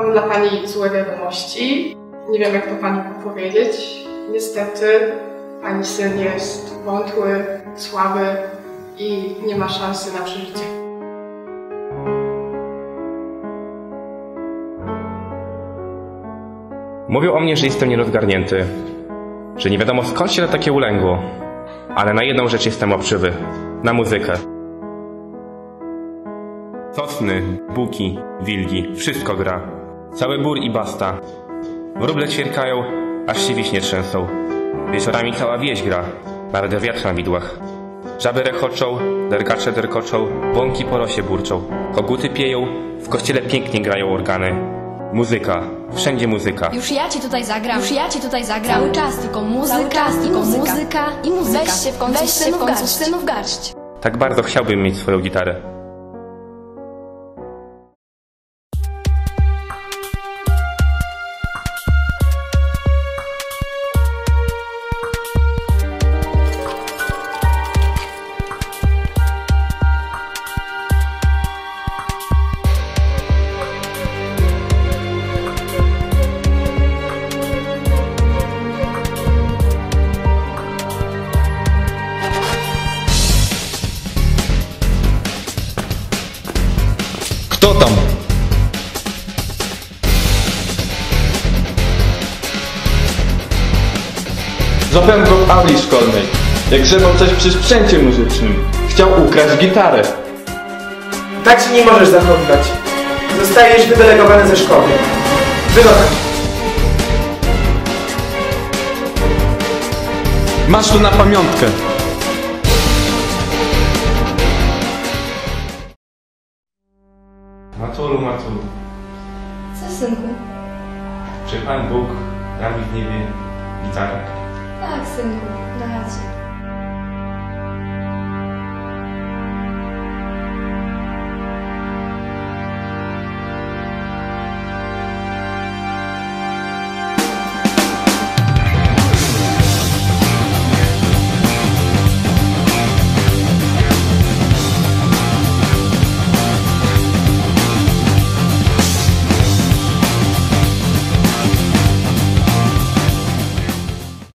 Mam dla Pani złe wiadomości. Nie wiem, jak to Pani powiedzieć. Niestety, Pani syn jest wątły, słaby i nie ma szansy na przeżycie. Mówią o mnie, że jestem nierozgarnięty, że nie wiadomo skąd się na takie ulęgło, ale na jedną rzecz jestem oprzywy. Na muzykę. Sosny, buki, wilgi, wszystko gra. Cały bór i basta. Wróble ćwierkają, aż się wiśnie trzęsą. Wieczorami cała wieś gra, nawet wiatr na widłach. Żaby rechoczą, dergacze derkoczą, bąki po rosie burczą. Koguty pieją, w kościele pięknie grają organy. Muzyka, wszędzie muzyka. Już ja ci tutaj zagram, już ja ci tutaj zagram. Cały czas tylko muzyka, Cały czas tylko muzyka. muzyka i muzyka. Weź się w końcu, Weź się w końcu w garść. Tak bardzo chciałbym mieć swoją gitarę. Kto tam? Złapałem go w auli szkolnej. Jak grzebał coś przy sprzęcie muzycznym. Chciał ukraść gitarę. Tak się nie możesz zachowywać. Zostajesz wydelegowany ze szkoły. Wyglądaj. Masz tu na pamiątkę. Matulu, Matulu, Co, synku? czy Pan Bóg da mi w niebie gitarę? Tak, synku, da.